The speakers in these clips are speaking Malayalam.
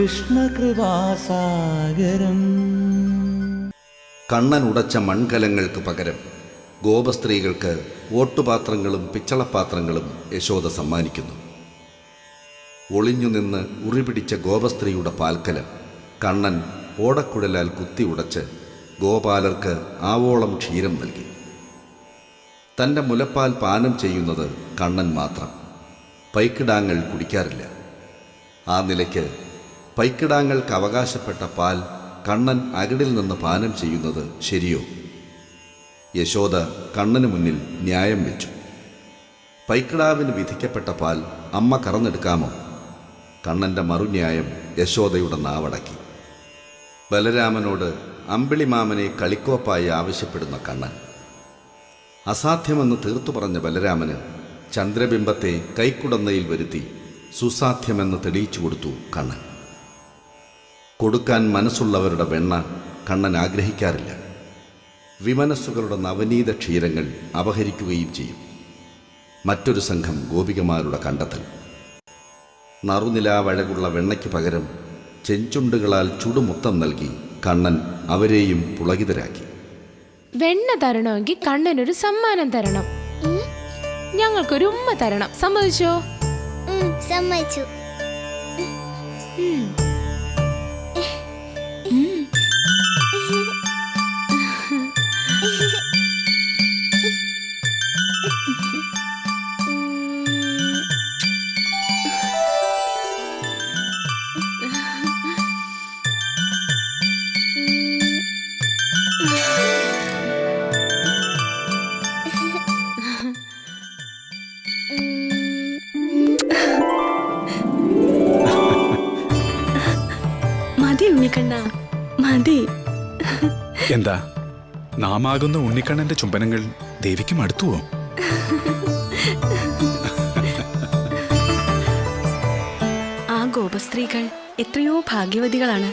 കൃഷ്ണകൃപാസാഗരം. കണ്ണൻ ഉടച്ച മൺകലങ്ങൾക്ക് പകരം ഗോപസ്ത്രീകൾക്ക് ഓട്ടുപാത്രങ്ങളും പിച്ചളപ്പാത്രങ്ങളും യശോദ സമ്മാനിക്കുന്നു. ഒളിഞ്ഞുനിന്ന് ഉറിപിടിച്ച ഗോപസ്ത്രീയുടെ പാൽക്കലം കണ്ണൻ ഓടക്കുഴലാൽ കുത്തി ഉടച്ച് ഗോപാലർക്ക് ആവോളം ക്ഷീരം നൽകി. തന്റെ മുലപ്പാൽ പാനം ചെയ്യുന്നത് കണ്ണൻ മാത്രം. പൈക്കിടാങ്ങൾ കുടിക്കാറില്ല. ആ നിലയ്ക്ക് പൈക്കിടാങ്ങൾക്ക് അവകാശപ്പെട്ട പാൽ കണ്ണൻ അകിടിൽ നിന്ന് പാനം ചെയ്യുന്നത് ശരിയോ? യശോദ കണ്ണന് മുന്നിൽ ന്യായം വെച്ചു. പൈക്കിടാവിന് വിധിക്കപ്പെട്ട പാൽ അമ്മ കറന്നെടുക്കാമോ? കണ്ണന്റെ മറുന്യായം യശോദയുടെ നാവടക്കി. ബലരാമനോട് അമ്പിളിമാമനെ കളിക്കോപ്പായി ആവശ്യപ്പെടുന്ന കണ്ണൻ. അസാധ്യമെന്ന് തീർത്തു പറഞ്ഞ ബലരാമന് ചന്ദ്രബിംബത്തെ കൈക്കുടന്നയിൽ വരുത്തി സുസാധ്യമെന്ന് തെളിയിച്ചു കൊടുത്തു കണ്ണൻ. കൊടുക്കാൻ മനസ്സുള്ളവരുടെ വെണ്ണ കണ്ണൻ ആഗ്രഹിക്കാറില്ല. വിമനസ്സുകളുടെ നവനീത ക്ഷീരങ്ങൾ അപഹരിക്കുകയും ചെയ്യും. മറ്റൊരു സംഘം ഗോപികമാരുടെ കണ്ടെത്തൽ. നറുനിലാവഴകുള്ള വെണ്ണയ്ക്ക് പകരം ചെഞ്ചുണ്ടുകളാൽ ചുടുമുത്തം നൽകി കണ്ണൻ അവരെയും പുളകിതരാക്കി. വെണ്ണ തരണമെങ്കിൽ കണ്ണനൊരു സമ്മാനം തരണം. ഞങ്ങൾക്കൊരു ഉമ്മ തരണം. സമ്മതിച്ചോ? സമ്മതിച്ചു. ഉണ്ണിക്കണ്ണ. മതി. എന്താ? നാമാകുന്ന ഉണ്ണിക്കണ്ണന്റെ ചുംബനങ്ങൾ ദേവിക്ക് മടുത്തുവോ ആ ഗോപസ്ത്രീകൾ എത്രയോ ഭാഗ്യവതികളാണ്.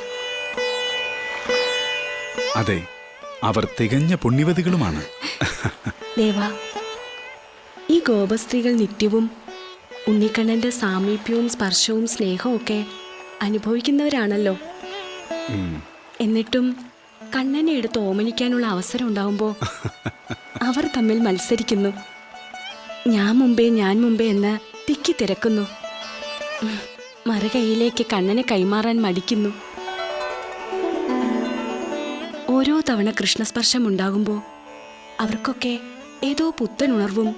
അതെ അവർ തികഞ്ഞ പുണ്യവതികളുമാണ്. ദേവ ഈ ഗോപസ്ത്രീകൾ നിത്യവും ഉണ്ണിക്കണ്ണന്റെ സാമീപ്യവും സ്പർശവും സ്നേഹവും ഒക്കെ അനുഭവിക്കുന്നവരാണല്ലോ. എന്നിട്ടും കണ്ണനെ എടുത്ത് ഓമനിക്കാനുള്ള അവസരം ഉണ്ടാവുമ്പോൾ അവർ തമ്മിൽ മത്സരിക്കുന്നു. ഞാൻ മുമ്പേ ഞാൻ മുമ്പേ എന്ന് തിക്കി തിരക്കുന്നു. മറുകൈയിലേക്ക് കണ്ണനെ കൈമാറാൻ മടിക്കുന്നു. ഓരോ തവണ കൃഷ്ണസ്പർശം ഉണ്ടാകുമ്പോൾ അവർക്കൊക്കെ ഏതോ പുത്തൻ ഉണർവും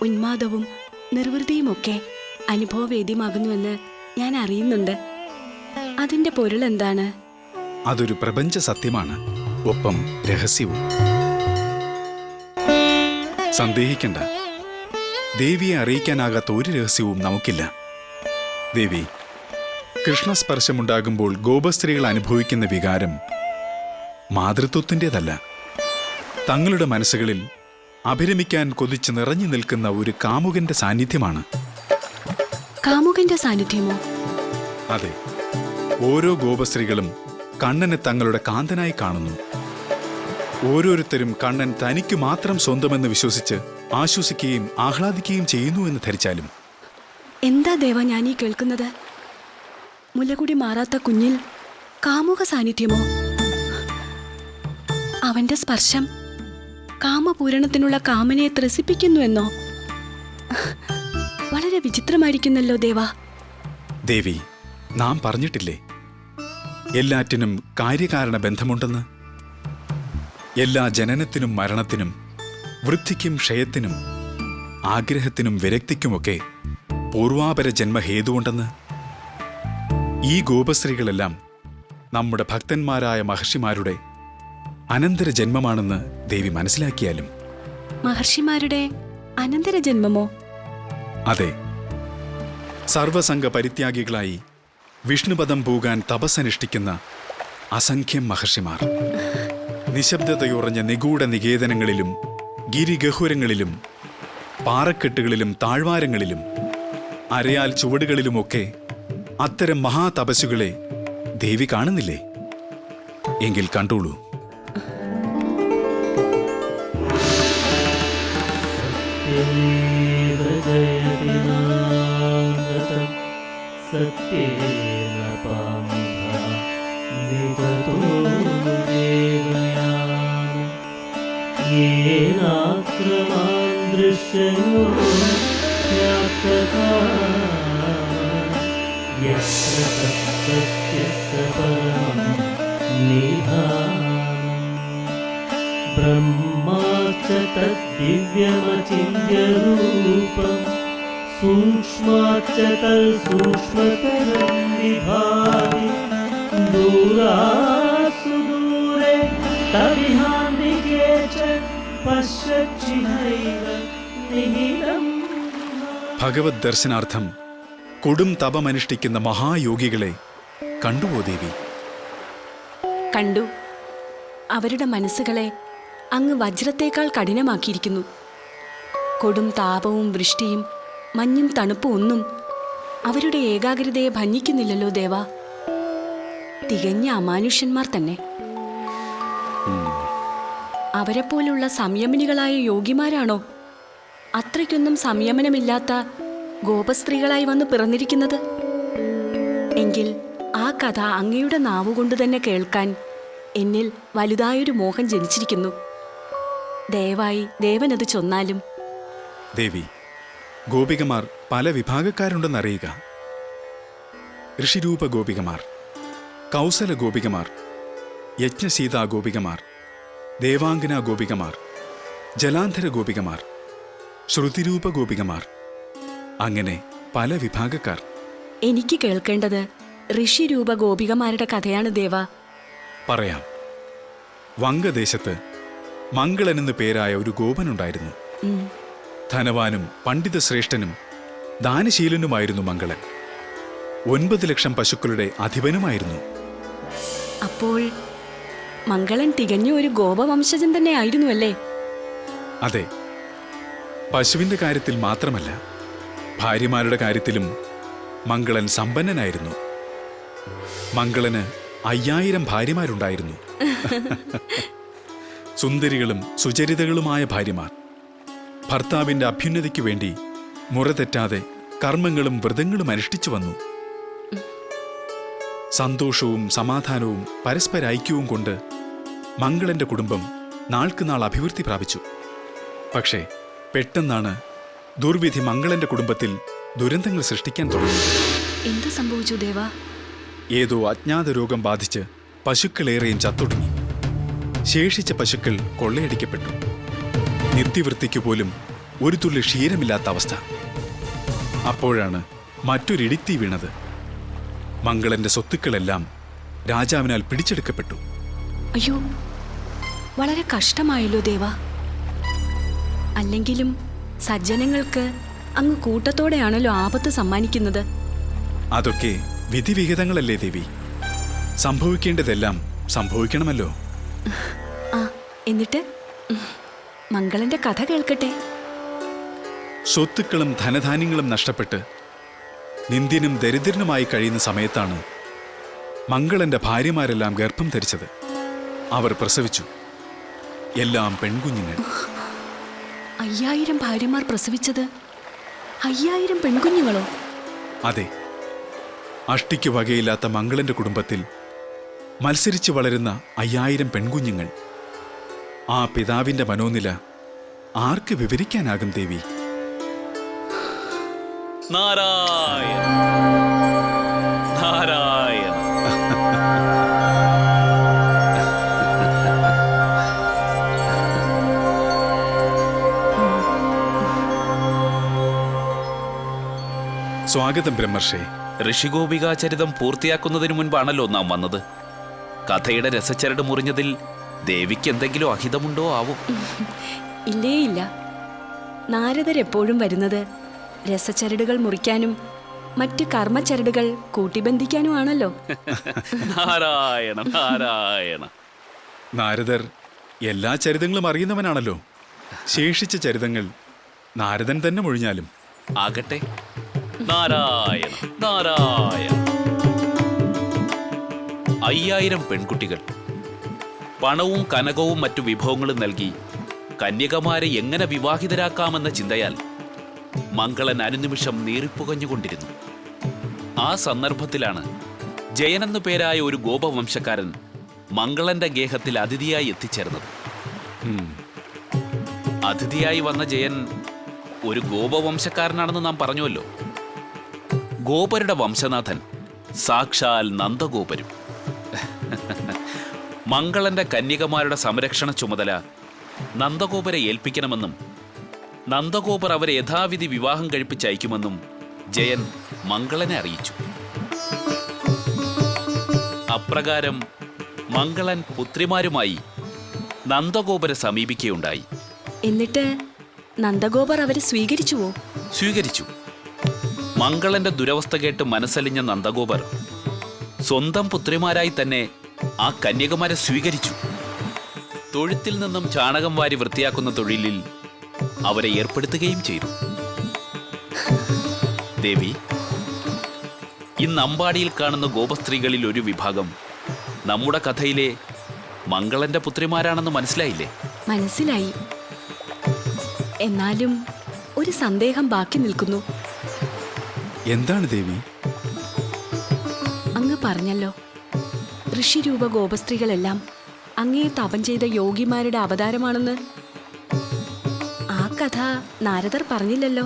ഉന്മാദവും നിർവൃതിയുമൊക്കെ അനുഭവവേദ്യമാകുന്നുവെന്ന് ഞാൻ അറിയുന്നുണ്ട്. അതിന്റെ പൊരുൾ എന്താണ്? അതൊരു പ്രപഞ്ച സത്യമാണ്. ഒപ്പം രഹസ്യവും. സന്ദേഹിക്കണ്ട. ദേവിയെ അറിയിക്കാനാകാത്ത ഒരു രഹസ്യവും നമുക്കില്ല. ദേവി കൃഷ്ണസ്പർശമുണ്ടാകുമ്പോൾ ഗോപസ്ത്രീകൾ അനുഭവിക്കുന്ന വികാരം മാതൃത്വത്തിന്റെതല്ല. തങ്ങളുടെ മനസ്സുകളിൽ അഭിരമിക്കാൻ കൊതിച്ച് നിറഞ്ഞു നിൽക്കുന്ന ഒരു കാമുകന്റെ സാന്നിധ്യമാണ്. കാമുകന്റെ സാന്നിധ്യമോ? അതെ. ഓരോ ഗോപസ്ത്രീകളും കണ്ണനെ തങ്ങളുടെ കാന്തനായി കാണുന്നു. ഓരോരുത്തരും കണ്ണൻ തനിക്ക് മാത്രം സ്വന്തമെന്ന് വിശ്വസിച്ച് ആശ്വസിക്കുകയും ആഹ്ലാദിക്കുകയും ചെയ്യുന്നു എന്ന് ധരിച്ചാലും. എന്താ ദേവ ഞാൻ ഈ കേൾക്കുന്നത്? മുലകുടി മാറാത്ത കുഞ്ഞിൽ കാമുക സാന്നിധ്യമോ? അവന്റെ സ്പർശം കാമപൂരണത്തിനുള്ള ത്രസിപ്പിക്കുന്നു എന്നോ? വളരെ വിചിത്രമായിരിക്കുന്നല്ലോ ദേവ. ദേവി നാം പറഞ്ഞിട്ടില്ലേ? എല്ലാറ്റിനും കാര്യകാരണ ബന്ധമുണ്ടെന്ന്. എല്ലാ ജനനത്തിനും മരണത്തിനും വൃദ്ധിക്കും ക്ഷയത്തിനും ആഗ്രഹത്തിനും വിരക്തിക്കുമൊക്കെ പൂർവാപര ജന്മഹേതുണ്ടെന്ന് ഈ ഗോപശ്രീകളെല്ലാം നമ്മുടെ ഭക്തന്മാരായ മഹർഷിമാരുടെ അനന്തര ജന്മമാണെന്ന് ദേവി മനസ്സിലാക്കിയാലും. മഹർഷിമാരുടെ അനന്തര ജന്മമോ? അതെ. സർവസംഘ പരിത്യാഗികളായി വിഷ്ണുപദം പൂകാൻ തപസ്സനുഷ്ഠിക്കുന്ന അസംഖ്യം മഹർഷിമാർ. നിശബ്ദതയുറഞ്ഞ നിഗൂഢ നികേതനങ്ങളിലും ഗിരിഗഹുരങ്ങളിലും പാറക്കെട്ടുകളിലും താഴ്വാരങ്ങളിലും അരയാൽ ചുവടുകളിലുമൊക്കെ അത്തരം മഹാതപസ്സുകളെ ദേവി കാണുന്നില്ലേ? എങ്കിൽ കണ്ടോളൂ. സത്യേ दृश्ययो व्याप्तकान् यत्र तत्सत्यस्य परमं निधानम् ब्रह्मा च विभाति दूरासुदूरे तविहान्दिके च निहितम् ഭഗവത് ദർശനാർത്ഥം കൊടും തപമനുഷ്ഠിക്കുന്ന മഹായോഗികളെ കണ്ടുവോ ദേവി? കണ്ടു. അവരുടെ മനസ്സുകളെ അങ്ങ് വജ്രത്തേക്കാൾ കഠിനമാക്കിയിരിക്കുന്നു. കൊടും താപവും വൃഷ്ടിയും മഞ്ഞും തണുപ്പും ഒന്നും അവരുടെ ഏകാഗ്രതയെ ഭഞ്ഞിക്കുന്നില്ലല്ലോ ദേവ. തികഞ്ഞ അമാനുഷ്യന്മാർ തന്നെ. അവരെപ്പോലുള്ള സംയമനികളായ യോഗിമാരാണോ? അത്രയ്ക്കൊന്നും സംയമനമില്ലാത്ത ഗോപസ്ത്രീകളായി വന്ന് പിറന്നിരിക്കുന്നത്? എങ്കിൽ ആ കഥ അങ്ങയുടെ നാവുകൊണ്ട് തന്നെ കേൾക്കാൻ എന്നിൽ വലുതായൊരു മോഹം ജനിച്ചിരിക്കുന്നു. ദയവായി ദേവനത് ചൊന്നാലും. ദേവി ഗോപികമാർ പല വിഭാഗക്കാരുണ്ടെന്നറിയുക ഋഷിരൂപ ഗോപികമാർ കൗസല ഗോപികമാർ യജ്ഞസീതാ ഗോപികമാർ ദേവാംഗന ഗോപികമാർ ജലാന്ധര ഗോപികമാർ ശ്രുതിരൂപ ഗോപികമാർ അങ്ങനെ പല വിഭാഗക്കാർ. എനിക്ക് കേൾക്കേണ്ടത് ഋഷിരൂപ ഗോപികമാരുടെ കഥയാണ് ദേവ. പറയാം. വങ്കദേശത്ത് മംഗളൻ എന്നു പേരായ ഒരു ഗോപനുണ്ടായിരുന്നു. ധനവാനും പണ്ഡിതശ്രേഷ്ഠനും ദാനശീലനുമായിരുന്നു മംഗളൻ. ഒൻപത് ലക്ഷം പശുക്കളുടെ അധിപനുമായിരുന്നു. അപ്പോൾ മംഗളൻ തികഞ്ഞ ഒരു ഗോപവംശജൻ തന്നെ ആയിരുന്നു അല്ലേ അതെ. പശുവിന്റെ കാര്യത്തിൽ മാത്രമല്ല ഭാര്യമാരുടെ കാര്യത്തിലും മംഗളൻ സമ്പന്നനായിരുന്നു. മംഗളന് അയ്യായിരം ഭാര്യമാരുണ്ടായിരുന്നു. സുന്ദരികളും സുചരിതകളുമായ ഭാര്യമാർ. ഭർത്താവിന്റെ അഭ്യുന്നതിക്കു വേണ്ടി മുറ തെറ്റാതെ കർമ്മങ്ങളും വ്രതങ്ങളും അനുഷ്ഠിച്ചു വന്നു. സന്തോഷവും സമാധാനവും പരസ്പര ഐക്യവും കൊണ്ട് മംഗളന്റെ കുടുംബം നാൾക്കുനാൾ അഭിവൃദ്ധി പ്രാപിച്ചു. പക്ഷേ പെട്ടെന്നാണ് ദുർവിധി മംഗളന്റെ കുടുംബത്തിൽ ദുരന്തങ്ങൾ സൃഷ്ടിക്കാൻ തുടങ്ങി. എന്ത് സംഭവിച്ചു ദേവ? ഏതോ അജ്ഞാത രോഗം ബാധിച്ച് പശുക്കളേറെയും ചത്തൊടുങ്ങി. ശേഷിച്ച പശുക്കൾ കൊള്ളയടിക്കപ്പെട്ടു. നിത്യവൃത്തിക്കു പോലും ഒരു തുള്ളി ക്ഷീരമില്ലാത്ത അവസ്ഥ. അപ്പോഴാണ് മറ്റൊരിടിത്തി വീണത്. മംഗളന്റെ സ്വത്തുക്കളെല്ലാം രാജാവിനാൽ പിടിച്ചെടുക്കപ്പെട്ടു. അയ്യോ വളരെ കഷ്ടമായല്ലോ ദേവ. അല്ലെങ്കിലും സജ്ജനങ്ങൾക്ക് അങ്ങ് കൂട്ടത്തോടെയാണല്ലോ ആപത്ത് സമ്മാനിക്കുന്നത്. അതൊക്കെ വിധിവിഹിതങ്ങളല്ലേ ദേവി. സംഭവിക്കേണ്ടതെല്ലാം സംഭവിക്കണമല്ലോ. ആ എന്നിട്ട്? മംഗളന്റെ കഥ കേൾക്കട്ടെ. സ്വത്തുക്കളും ധനധാന്യങ്ങളും നഷ്ടപ്പെട്ട് നിന്ദ്യനും ദരിദ്രനുമായി കഴിയുന്ന സമയത്താണ് മംഗളന്റെ ഭാര്യമാരെല്ലാം ഗർഭം ധരിച്ചത്. അവർ പ്രസവിച്ചു. എല്ലാം പെൺകുഞ്ഞുങ്ങൾ അയ്യായിരം ഭാര്യമാർ പ്രസവിച്ചത്? അയ്യായിരം പെൺകുഞ്ഞുങ്ങളോ? അതെ. അഷ്ടിക്ക് വകയില്ലാത്ത മംഗളന്റെ കുടുംബത്തിൽ മത്സരിച്ച് വളരുന്ന അയ്യായിരം പെൺകുഞ്ഞുങ്ങൾ. ആ പിതാവിന്റെ മനോനില ആർക്ക് വിവരിക്കാനാകും ദേവി? നാരായണ നാരായണ സ്വാഗതം ബ്രഹ്മർഷേ. ഋഷിഗോപികാചരിതം പൂർത്തിയാക്കുന്നതിന് മുൻപാണല്ലോ നാം വന്നത്. കഥയുടെ രസച്ചരട് മുറിഞ്ഞതിൽ ദേവിക്ക് എന്തെങ്കിലും അഹിതമുണ്ടോ ആവും? ഇല്ലേ ഇല്ല. നാരദരെപ്പോഴും വരുന്നത് രസച്ചരടുകൾ മുറിക്കാനും മറ്റ് കർമ്മചരടുകൾ കൂട്ടിബന്ധിക്കാനുമാണല്ലോ. നാരായണ നാരായണ. നാരദർ എല്ലാ ചരിതങ്ങളും അറിയുന്നവനാണല്ലോ. ശേഷിച്ച ചരിതങ്ങൾ നാരദൻ തന്നെ മൊഴിഞ്ഞാലും. ആകട്ടെ. നാരായണ നാരായണ. അയ്യായിരം പെൺകുട്ടികൾ. പണവും കനകവും മറ്റു വിഭവങ്ങളും നൽകി കന്യകമാരെ എങ്ങനെ വിവാഹിതരാക്കാമെന്ന ചിന്തയാൽ മംഗളൻ അനുനിമിഷം നീറിപ്പുകഞ്ഞുകൊണ്ടിരുന്നു. ആ സന്ദർഭത്തിലാണ് ജയനെന്നു പേരായ ഒരു ഗോപവംശക്കാരൻ മംഗളന്റെ ഗേഹത്തിൽ അതിഥിയായി എത്തിച്ചേർന്നത്. അതിഥിയായി വന്ന ജയൻ ഒരു ഗോപവംശക്കാരനാണെന്ന് നാം പറഞ്ഞുവല്ലോ. ഗോപരുടെ വംശനാഥൻ സാക്ഷാൽ നന്ദഗോപരും. മംഗളന്റെ കന്യകമാരുടെ സംരക്ഷണ ചുമതല നന്ദഗോപരെ ഏൽപ്പിക്കണമെന്നും നന്ദഗോപർ അവരെ യഥാവിധി വിവാഹം കഴിപ്പിച്ചയക്കുമെന്നും ജയൻ മംഗളനെ അറിയിച്ചു. അപ്രകാരം മംഗളൻ പുത്രിമാരുമായി നന്ദഗോപരെ സമീപിക്കുകയുണ്ടായി. എന്നിട്ട് നന്ദഗോപർ അവരെ സ്വീകരിച്ചുവോ? സ്വീകരിച്ചു. മംഗളന്റെ ദുരവസ്ഥ കേട്ട് മനസ്സലിഞ്ഞ നന്ദഗോപർ സ്വന്തം പുത്രിമാരായി തന്നെ ആ കന്യകമാരെ സ്വീകരിച്ചു. തൊഴുത്തിൽ നിന്നും ചാണകം വാരി വൃത്തിയാക്കുന്ന തൊഴിലിൽ അവരെ ഏർപ്പെടുത്തുകയും ചെയ്തു. ദേവി ഇന്ന് അമ്പാടിയിൽ കാണുന്ന ഗോപസ്ത്രീകളിൽ ഒരു വിഭാഗം നമ്മുടെ കഥയിലെ മംഗളന്റെ പുത്രിമാരാണെന്ന് മനസ്സിലായില്ലേ? മനസ്സിലായി. എന്നാലും ഒരു സന്ദേഹം ബാക്കി നിൽക്കുന്നു. എന്താണ് ദേവി? അങ്ങ് പറഞ്ഞല്ലോ. ഋഷിരൂപ ഗോപസ്ത്രീകളെല്ലാം അങ്ങേ തപം ചെയ്ത യോഗിമാരുടെ അവതാരമാണെന്ന് നാരദർ പറഞ്ഞില്ലല്ലോ.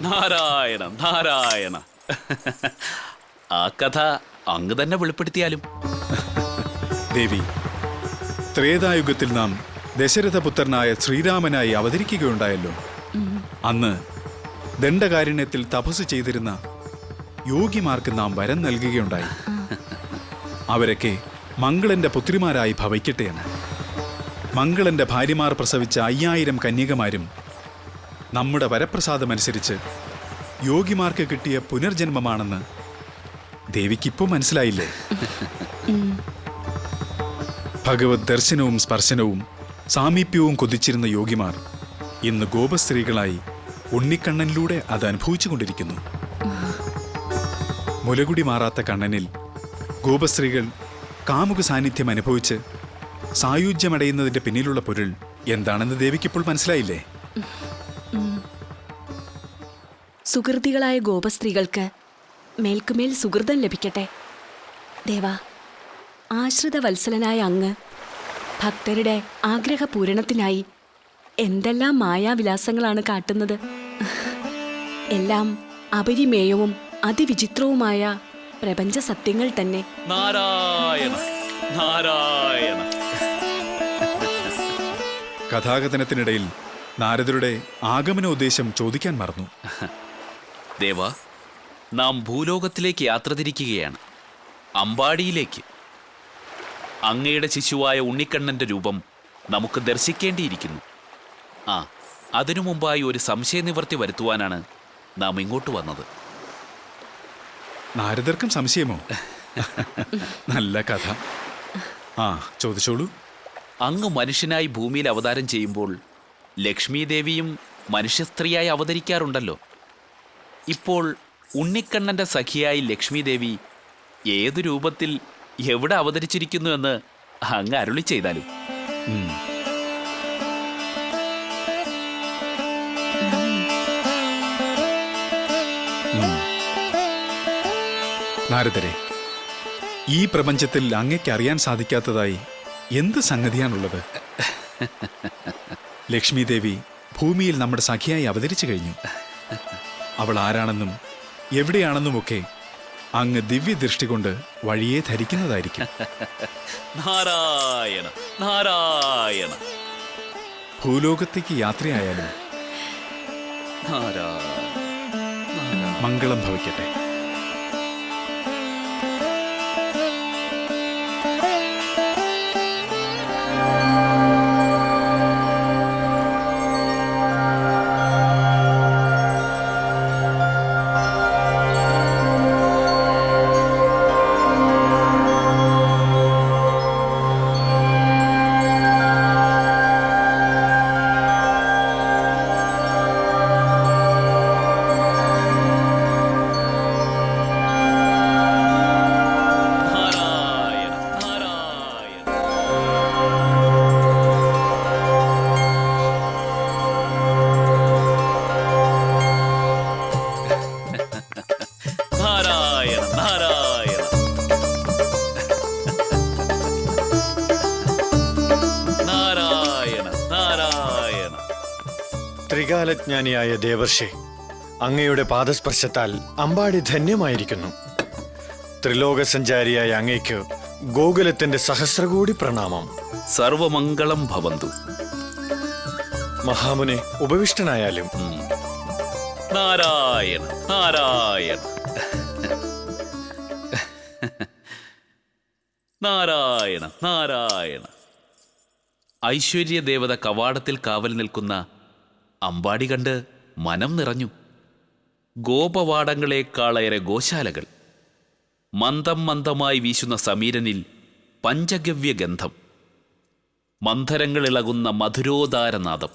നാരായണ നാരായണ. ആ കഥ അങ്ങ് തന്നെ വെളിപ്പെടുത്തിയാലും. ദേവി ത്രേതായുഗത്തിൽ നാം ദശരഥപുത്രനായ ശ്രീരാമനായി അവതരിക്കുകയുണ്ടായല്ലോ. അന്ന് ദണ്ഡകാരുണ്യത്തിൽ തപസ് ചെയ്തിരുന്ന യോഗിമാർക്ക് നാം വരം നൽകുകയുണ്ടായി. അവരൊക്കെ മംഗളന്റെ പുത്രിമാരായി ഭവിക്കട്ടെയെന്ന് മംഗളന്റെ ഭാര്യമാർ പ്രസവിച്ച അയ്യായിരം കന്യകമാരും നമ്മുടെ വരപ്രസാദമനുസരിച്ച് യോഗിമാർക്ക് കിട്ടിയ പുനർജന്മമാണെന്ന് ദേവിക്കിപ്പോൾ മനസ്സിലായില്ലേ? ഭഗവത് ദർശനവും സ്പർശനവും സാമീപ്യവും കൊതിച്ചിരുന്ന യോഗിമാർ ഇന്ന് ഗോപസ്ത്രീകളായി ഉണ്ണിക്കണ്ണനിലൂടെ അത് അനുഭവിച്ചുകൊണ്ടിരിക്കുന്നു. മുലകുടി മാറാത്ത കണ്ണനിൽ ഗോപസ്ത്രീകൾ കാമുക സാന്നിധ്യം അനുഭവിച്ച് സായുജ്യമടയുന്നതിന്റെ പിന്നിലുള്ള പൊരുൾ എന്താണെന്ന് ദേവിക്കിപ്പോൾ മനസ്സിലായില്ലേ? സുഹൃതികളായ ഗോപസ്ത്രീകൾക്ക് മേൽക്കുമേൽ സുഹൃതം ലഭിക്കട്ടെ. ദേവാ ആശ്രിത വത്സലനായ അങ്ങ് ഭക്തരുടെ ആഗ്രഹപൂരണത്തിനായി എന്തെല്ലാം മായാവിലാസങ്ങളാണ് കാട്ടുന്നത്. എല്ലാം അപരിമേയവും അതിവിചിത്രവുമായ പ്രപഞ്ച സത്യങ്ങൾ തന്നെ. നാരായണ നാരായണ. കഥാകഥനത്തിനിടയിൽ നാരദരുടെ ആഗമനോദ്ദേശം ചോദിക്കാൻ മറന്നു. ദേവ നാം ഭൂലോകത്തിലേക്ക് യാത്ര തിരിക്കുകയാണ്. അമ്പാടിയിലേക്ക്. അങ്ങയുടെ ശിശുവായ ഉണ്ണിക്കണ്ണന്റെ രൂപം നമുക്ക് ദർശിക്കേണ്ടിയിരിക്കുന്നു. ആ അതിനു മുമ്പായി ഒരു സംശയനിവൃത്തി വരുത്തുവാനാണ് നാം ഇങ്ങോട്ട് വന്നത്. നാരദർക്കും സംശയമോ? നല്ല കഥ. ആ ചോദിച്ചോളൂ. അങ്ങ് മനുഷ്യനായി ഭൂമിയിൽ അവതാരം ചെയ്യുമ്പോൾ ലക്ഷ്മി ദേവിയും മനുഷ്യസ്ത്രീയായി അവതരിക്കാറുണ്ടല്ലോ. ഇപ്പോൾ ഉണ്ണിക്കണ്ണന്റെ സഖിയായി ലക്ഷ്മി ദേവി ഏതു രൂപത്തിൽ എവിടെ അവതരിച്ചിരിക്കുന്നു എന്ന് അങ്ങ് അരുളി ചെയ്താലും. നാരദരെ ഈ പ്രപഞ്ചത്തിൽ അങ്ങയ്ക്ക് അറിയാൻ സാധിക്കാത്തതായി എന്ത് സംഗതിയാണുള്ളത്? ലക്ഷ്മി ദേവി ഭൂമിയിൽ നമ്മുടെ സഖിയായി അവതരിച്ചു കഴിഞ്ഞു. അവൾ ആരാണെന്നും എവിടെയാണെന്നും ഒക്കെ അങ്ങ് ദിവ്യദൃഷ്ടി കൊണ്ട് വഴിയെ ധരിക്കുന്നതായിരിക്കും. നാരായണ നാരായണ. ഭൂലോകത്തേക്ക് യാത്രയായാലും മംഗളം ഭവിക്കട്ടെ. ത്രികാലജ്ഞാനിയായ ദേവർഷെ അങ്ങയുടെ പാദസ്പർശത്താൽ അമ്പാടി ധന്യമായിരിക്കുന്നു. ത്രിലോക സഞ്ചാരിയായ അങ്ങയ്ക്ക് ഗോകുലത്തിന്റെ സഹസ്രകോടി പ്രണാമം. സർവമംഗളം ഭവന്തു. മഹാമുനെ ഉപവിഷ്ടനായാലും. നാരായണ നാരായണ. നാരായണ നാരായണ. ഐശ്വര്യ ദേവത കവാടത്തിൽ കാവൽ നിൽക്കുന്ന അമ്പാടി കണ്ട് മനം നിറഞ്ഞു. ഗോപവാടങ്ങളെക്കാളേറെ ഗോശാലകൾ. മന്ദം മന്ദമായി വീശുന്ന സമീരനിൽ പഞ്ചഗവ്യഗന്ധം. മന്ധരങ്ങളിളകുന്ന മധുരോദാരനാദം.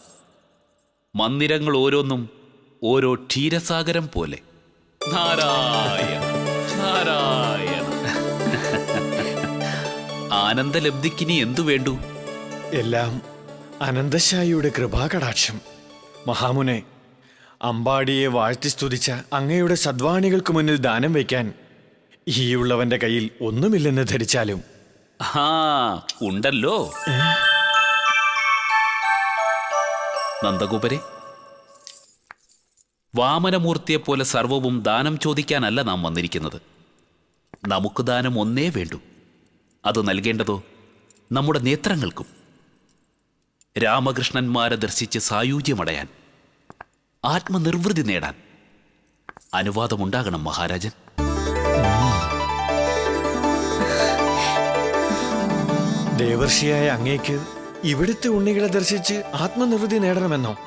മന്ദിരങ്ങൾ ഓരോന്നും ഓരോ ക്ഷീരസാഗരം പോലെ. നാരായണ നാരായണ. ആനന്ദലബ്ധിക്കിനി എന്തു വേണ്ടു? എല്ലാം അനന്തശായിയുടെ കൃപാകടാക്ഷം. മഹാമുനെ അമ്പാടിയെ വാഴ്ത്തി സ്തുതിച്ച അങ്ങയുടെ സദ്വാണികൾക്ക് മുന്നിൽ ദാനം വയ്ക്കാൻ ഈയുള്ളവന്റെ കയ്യിൽ ഒന്നുമില്ലെന്ന് ധരിച്ചാലും. ആ ഉണ്ടല്ലോ. നന്ദഗോപരെ വാമനമൂർത്തിയെപ്പോലെ സർവവും ദാനം ചോദിക്കാനല്ല നാം വന്നിരിക്കുന്നത്. നമുക്ക് ദാനം ഒന്നേ വേണ്ടൂ. അത് നൽകേണ്ടതോ? നമ്മുടെ നേത്രങ്ങൾക്കും. രാമകൃഷ്ണന്മാരെ ദർശിച്ച് സായൂജ്യമടയാൻ ആത്മനിർവൃതി നേടാൻ അനുവാദമുണ്ടാകണം മഹാരാജൻ. ദേവർഷിയായ അങ്ങേക്ക് ഇവിടുത്തെ ഉണ്ണികളെ ദർശിച്ച് ആത്മനിർവൃതി നേടണമെന്നോ?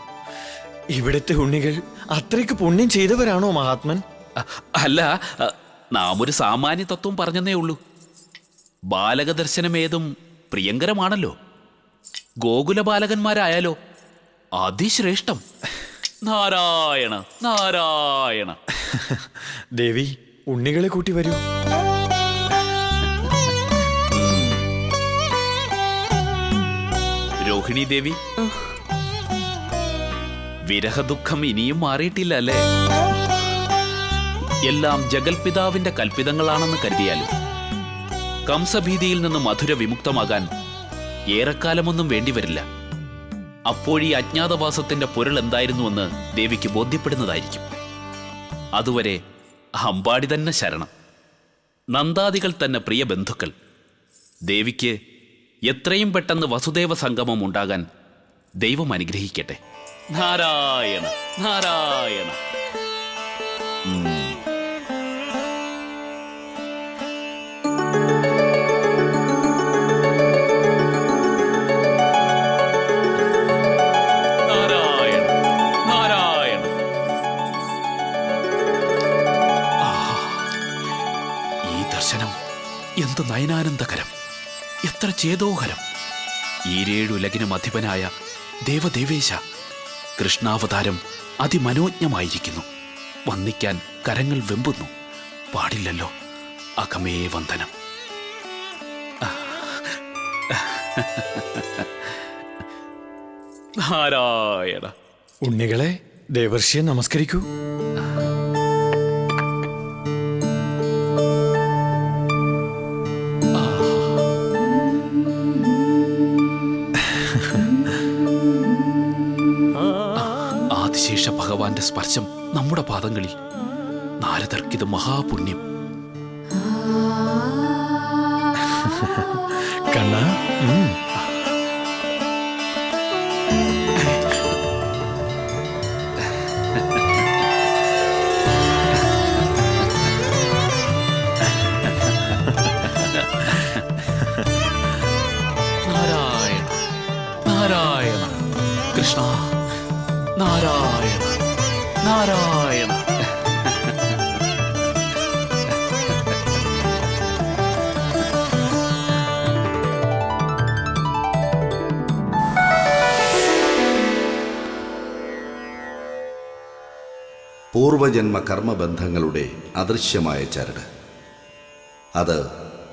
ഇവിടുത്തെ ഉണ്ണികൾ അത്രയ്ക്ക് പുണ്യം ചെയ്തവരാണോ മഹാത്മൻ? അല്ല നാം ഒരു സാമാന്യ തത്വം പറഞ്ഞെന്നേ ഉള്ളൂ. ബാലക ഏതും പ്രിയങ്കരമാണല്ലോ. ഗോകുല ബാലകന്മാരായാലോ അതിശ്രേഷ്ഠം. നാരായണ നാരായണ. ദേവി ഉണ്ണികളെ കൂട്ടി വരൂ. രോഹിണി ദേവി വിരഹദുഃഖം ഇനിയും മാറിയിട്ടില്ല അല്ലേ? എല്ലാം ജഗൽപിതാവിന്റെ കൽപ്പിതങ്ങളാണെന്ന് കരുതിയാലും കംസഭീതിയിൽ നിന്ന് മധുര വിമുക്തമാകാൻ ഏറെക്കാലമൊന്നും വേണ്ടിവരില്ല. അപ്പോഴീ അജ്ഞാതവാസത്തിന്റെ പൊരുൾ എന്തായിരുന്നുവെന്ന് ദേവിക്ക് ബോധ്യപ്പെടുന്നതായിരിക്കും. അതുവരെ അമ്പാടി തന്നെ ശരണം. നന്ദാദികൾ തന്നെ പ്രിയ ബന്ധുക്കൾ. ദേവിക്ക് എത്രയും പെട്ടെന്ന് വസുദേവ സംഗമം ഉണ്ടാകാൻ ദൈവം അനുഗ്രഹിക്കട്ടെ. നാരായണ നാരായണ. എന്ത് നയനാനന്ദകരം. എത്ര ചേതോഹരം. ഈരേഴുലകിനും അധിപനായ ദേവദേവേശ കൃഷ്ണാവതാരം അതിമനോജ്ഞമായിരിക്കുന്നു. വന്ദിക്കാൻ കരങ്ങൾ വെമ്പുന്നു. പാടില്ലല്ലോ അകമേ വന്ദനം. നാരായണ. ഉണ്ണികളെ ദേവർഷിയെ നമസ്കരിക്കൂ. ആദിശേഷ ഭഗവാന്റെ സ്പർശം നമ്മുടെ പാദങ്ങളിൽ. നാരദർക്കിത് മഹാപുണ്യം. കണ്ണ പൂർവജന്മ കർമ്മബന്ധങ്ങളുടെ അദൃശ്യമായ ചരട്. അത്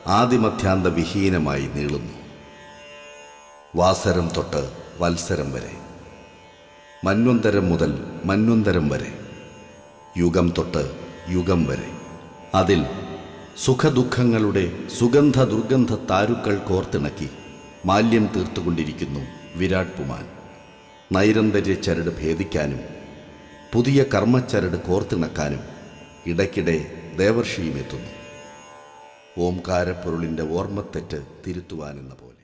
ആദിമധ്യാന്ത വിഹീനമായി നീളുന്നു. വാസരം തൊട്ട് വത്സരം വരെ. മന്വന്തരം മുതൽ മന്വന്തരം വരെ. യുഗം തൊട്ട് യുഗം വരെ. അതിൽ സുഖദുഃഖങ്ങളുടെ സുഗന്ധ ദുർഗന്ധ താരുക്കൾ കോർത്തിണക്കി മാല്യം തീർത്തുകൊണ്ടിരിക്കുന്നു വിരാട് പുമാൻ. നൈരന്തര്യ ചരട് ഭേദിക്കാനും പുതിയ കർമ്മച്ചരട് കോർത്തിണക്കാനും ഇടയ്ക്കിടെ ദേവർഷിയും എത്തുന്നു ഓംകാരപ്പൊരുളിന്റെ ഓർമ്മത്തെറ്റ് തിരുത്തുവാനെന്ന പോലെ.